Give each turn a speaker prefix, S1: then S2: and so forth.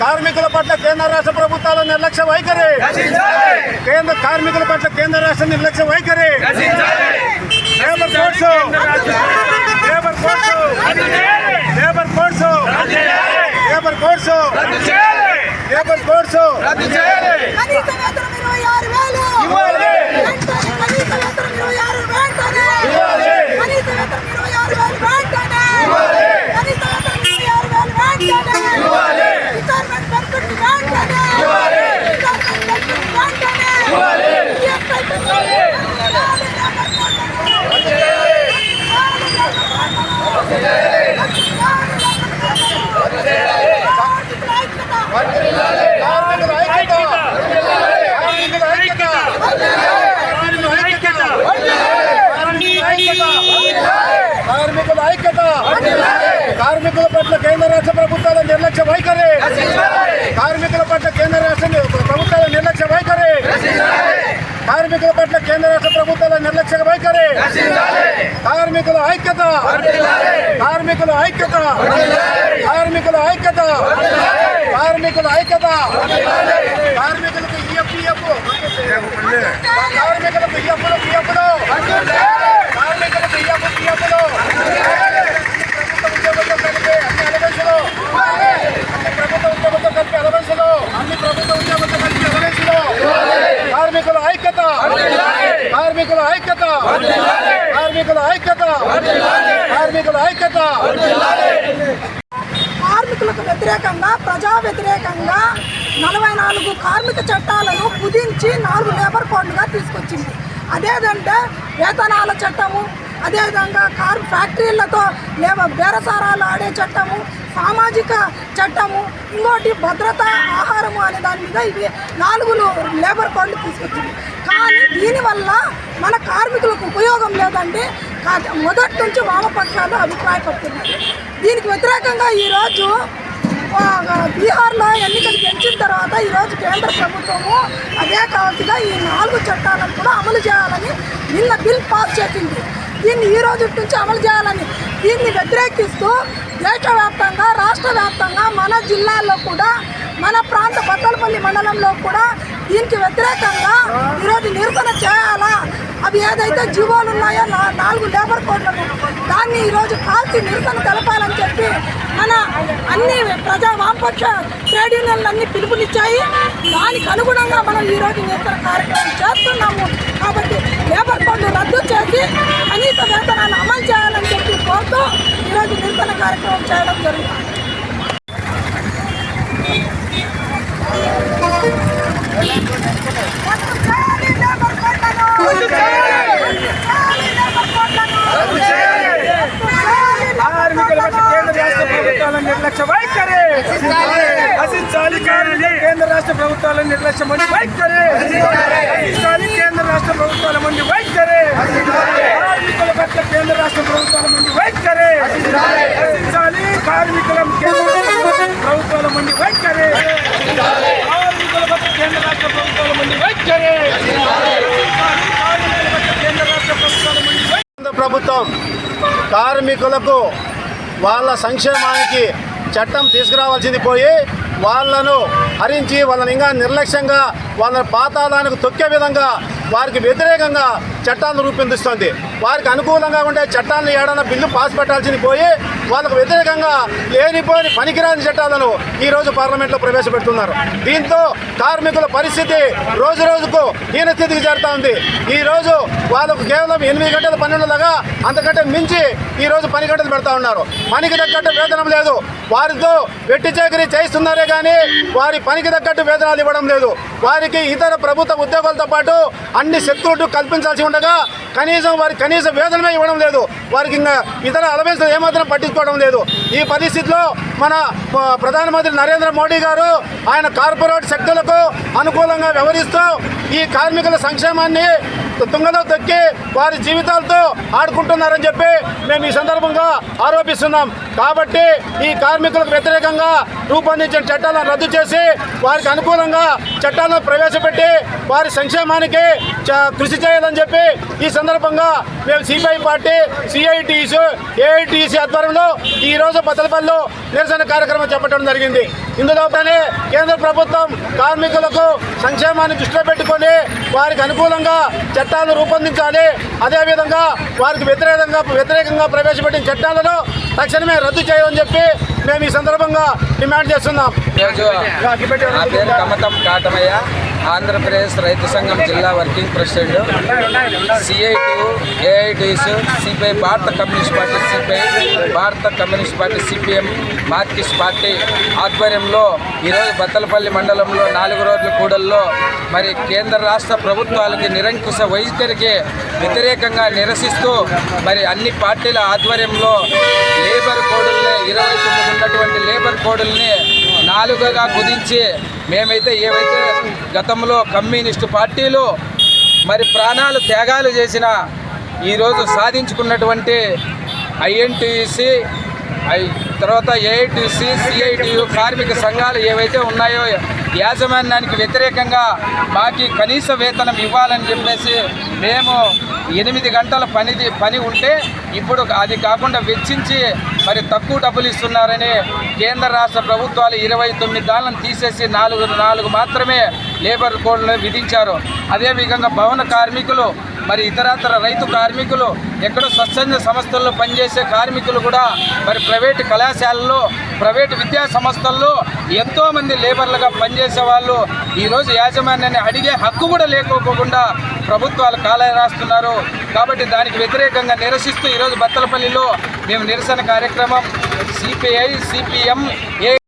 S1: కార్మికుల పట్ల కేంద్ర రాష్ట్ర ప్రభుత్వాల నిర్లక్ష్య వైఖరి. కేంద్ర కార్మికుల పట్ల కేంద్ర రాష్ట్ర నిర్లక్ష్య వైఖరి. Labour codes labour codes labour codes labour codes labour codes కార్మికుల ఐక్యత కార్మికుల పట్ల కేంద్ర రాష్ట్ర ప్రభుత్వాల నిర్లక్ష్య వైఖరి కార్మికుల పట్ల కేంద్ర రాష్ట్ర ప్రభుత్వాల నిర్లక్ష్య వైఖరి కార్మికుల పట్ల కేంద్ర రాష్ట్ర ప్రభుత్వాల నిర్లక్ష్య వైఖరి కార్మికుల ఐక్యత. కార్మికుల ఐక్యత. కార్మికుల ఐక్యత. కార్మికుల ఐక్యత. కార్మికులకు ఈఎఫ్ఈఎఫ్ కార్మికులకు ఈఎఫ్లు పిఎఫ్లు కార్మికులకు ఈఎఫ్ పిఎఫ్లు ప్రభుత్వ ఉద్యోగులతో కలిపి అన్ని ప్రభుత్వ ఉద్యోగులతో కలిపి అలవెన్సులు అన్ని ప్రభుత్వ ఉద్యోగులతో కలిపి అలవెన్సులు కార్మికుల ఐక్యత కార్మికుల ఐక్యత కార్మికుల ఐక్యత
S2: కార్మికులకు వ్యతిరేకంగా ప్రజా వ్యతిరేకంగా నలభై నాలుగు కార్మిక చట్టాలను కుదించి నాలుగు లేబర్ కోడ్లుగా తీసుకొచ్చింది. అదేదంటే వేతనాల చట్టము అదేవిధంగా కార్ ఫ్యాక్టరీలతో లేవ బేరసారాలు ఆడే చట్టము సామాజిక చట్టము ఇంకోటి భద్రత ఆహారము అనే దాని మీద ఇవి నాలుగు లేబర్ కోడ్లు తీసుకొచ్చింది. కానీ దీనివల్ల మన కార్మికులకు ఉపయోగం లేదండి. మొదటి నుంచి వామపక్షాలు అభిప్రాయపడుతున్నాయి దీనికి వ్యతిరేకంగా ఈరోజు బీహార్లో ఎన్నికలు గెలిచిన తర్వాత ఈరోజు కేంద్ర ప్రభుత్వము అదే కావాల్సిగా ఈ నాలుగు చట్టాలను కూడా అమలు చేయాలని నిన్న బిల్ పాస్ చేసింది. దీన్ని ఈ రోజు నుంచి అమలు చేయాలని దీన్ని వ్యతిరేకిస్తూ దేశవ్యాప్తంగా రాష్ట్ర వ్యాప్తంగా మన జిల్లాల్లో కూడా మన ప్రాంత బత్తలపల్లి మండలంలో కూడా దీనికి వ్యతిరేకంగా ఈరోజు నిరసన చేయాలా? అవి ఏదైతే జీవోలు ఉన్నాయో నా- నాలుగు లేబర్ కోడ్లను దాన్ని ఈరోజు కాల్చి నిరసన తెలపాలని చెప్పి మన అన్ని ప్రజా వామపక్ష ట్రేడ్ యూనియన్లు అన్ని పిలుపునిచ్చాయి. దానికి అనుగుణంగా మనం ఈరోజు నిరసన కార్యక్రమం చేస్తున్నాము. కాబట్టి లేబర్ కోడ్లు రద్దు చేసి కనీస వేతనాన్ని అమలు చేయాలని చెప్పి కోరుతూ ఈరోజు నిరసన కార్యక్రమం చేయడం జరుగుతుంది.
S3: నిర్లక్ష్య వైఖరి నశించాలి కేంద్ర రాష్ట్ర ప్రభుత్వాల నిర్లక్ష్యం మండి వైఖరి నశించాలి కేంద్ర రాష్ట్ర ప్రభుత్వాల మంది వైఖరి కార్మికుల పట్ల కేంద్ర రాష్ట్ర ప్రభుత్వాల మంది వైఖరి నశించాలి కార్మికుల కేంద్ర ప్రభుత్వాల మండి వైఖరి కార్మికుల పట్ల కేంద్ర రాష్ట్ర ప్రభుత్వాల మండి వైఖరి కార్మికుల పట్ల కేంద్ర రాష్ట్ర ప్రభుత్వాల మండి వైఖరి
S1: కేంద్ర ప్రభుత్వం కార్మికులకు వాళ్ళ సంక్షేమానికి చట్టం తీసుకురావాల్సింది పోయి వాళ్ళను హరించి వాళ్ళని ఇంకా నిర్లక్ష్యంగా వాళ్ళ పాతాళానికి తొక్కే విధంగా వారికి వ్యతిరేకంగా చట్టాలను రూపొందిస్తోంది. వారికి అనుకూలంగా ఉండే చట్టాలను ఏడన్నా బిల్లు పాస్ పెట్టాల్సింది పోయి వాళ్ళకు వ్యతిరేకంగా లేనిపోని పనికిరాని చట్టాలను ఈరోజు పార్లమెంట్లో ప్రవేశపెడుతున్నారు. దీంతో కార్మికుల పరిస్థితి రోజు రోజుకు హీనస్థితికి చేరుతా ఉంది. ఈ రోజు వాళ్ళకు కేవలం ఎనిమిది గంటల పన్నెండులాగా అంతకంటే మించి ఈరోజు పని గంటలు పెడతా ఉన్నారు. పనికి తగ్గట్టు వేతనం లేదు. వారితో వెట్టి చాకరీ చేయిస్తున్నారే కానీ వారి పనికి తగ్గట్టు వేతనాలు ఇవ్వడం లేదు. వారికి ఇతర ప్రభుత్వ ఉద్యోగాలతో పాటు అన్ని సెక్యూరిటీ కల్పించాల్సి ఉండగా కనీసం వారి కనీస వేతనమే ఇవ్వడం లేదు. వారికి ఇంకా ఇతర అలవెన్స్ ఏమాత్రం పట్టించుకోవడం లేదు. ఈ పరిస్థితిలో మన ప్రధానమంత్రి నరేంద్ర మోడీ గారు ఆయన కార్పొరేట్ శక్తులకు అనుకూలంగా వ్యవహరిస్తూ ఈ కార్మికుల సంక్షేమాన్ని తుంగలో తొక్కి వారి జీవితాలతో ఆడుకుంటున్నారని చెప్పి మేము ఈ సందర్భంగా ఆరోపిస్తున్నాం. కాబట్టి ఈ కార్మికులకు వ్యతిరేకంగా రూపొందించిన చట్టాలను రద్దు చేసి వారికి అనుకూలంగా చట్టాలను ప్రవేశపెట్టి వారి సంక్షేమానికి కృషి చేయాలని చెప్పి ఈ సందర్భంగా సందర్భంగా మేము సిపిఐ పార్టీ సిఐటిస్ ఏఐటిసి ఆధ్వర్యంలో ఈ రోజు బద్దలపల్లిలో నిరసన కార్యక్రమం చెప్పడం జరిగింది. ఇందులోనే కేంద్ర ప్రభుత్వం కార్మికులకు సంక్షేమాన్ని దృష్టిలో పెట్టుకొని వారికి అనుకూలంగా చట్టాలను రూపొందించాలి. అదేవిధంగా వారికి వ్యతిరేకంగా వ్యతిరేకంగా ప్రవేశపెట్టిన చట్టాలను తక్షణమే రద్దు చేయాలని చెప్పి మేము ఈ సందర్భంగా డిమాండ్ చేస్తున్నాం.
S4: కమతం కాటమయ్య ఆంధ్రప్రదేశ్ రైతు సంఘం జిల్లా working president CIT AITS CPI భారత కమ్యూనిస్ట్ పార్టీ సిపిఐ. భారత communist party CPM Marxist party ఆధ్వర్యంలో ఈరోజు బత్తలపల్లి మండలంలో నాలుగు రోజుల కూడల్లో మరి కేంద్ర రాష్ట్ర ప్రభుత్వాలకి నిరంకుశ వైఖరికి వ్యతిరేకంగా నిరసిస్తూ మరి అన్ని పార్టీల ఆధ్వర్యంలో లేబర్ కోడుల్ని ఇరవై తొమ్మిది ఉన్నటువంటి లేబర్ కోడుల్ని నాలుగుగా కుదించి మేమైతే ఏవైతే గతంలో కమ్యూనిస్టు పార్టీలు మరి ప్రాణాలు త్యాగాలు చేసిన ఈరోజు సాధించుకున్నటువంటి ఐఎన్టీసీ ఐ తర్వాత ఏఐటీసీ సిఐటియు కార్మిక సంఘాలు ఏవైతే ఉన్నాయో యాజమాన్యానికి వ్యతిరేకంగా మాకు కనీస వేతనం ఇవ్వాలని చెప్పేసి మేము ఎనిమిది గంటల పని పని ఉంటే ఇప్పుడు అది కాకుండా వెచ్చించి మరి తక్కువ డబ్బులు ఇస్తున్నారని కేంద్ర రాష్ట్ర ప్రభుత్వాలు ఇరవై తొమ్మిది దాళ్ళను తీసేసి నాలుగు నాలుగు మాత్రమే లేబర్ కోడ్లు విధించారు. అదేవిధంగా భవన కార్మికులు మరి ఇతరతర రైతు కార్మికులు ఎక్కడో స్వచ్ఛంద సంస్థల్లో పనిచేసే కార్మికులు కూడా మరి ప్రైవేటు కళాశాలల్లో ప్రైవేటు విద్యా సంస్థల్లో ఎంతోమంది లేబర్లుగా పనిచేసే వాళ్ళు ఈరోజు యాజమాన్యాన్ని అడిగే హక్కు కూడా లేకపోకుండా ప్రభుత్వాలు కాలయ రాస్తున్నారు. కాబట్టి దానికి వ్యతిరేకంగా నిరసిస్తూ ఈరోజు బత్తలపల్లిలో మేము నిరసన కార్యక్రమం సిపిఐ సిపిఎం ఏ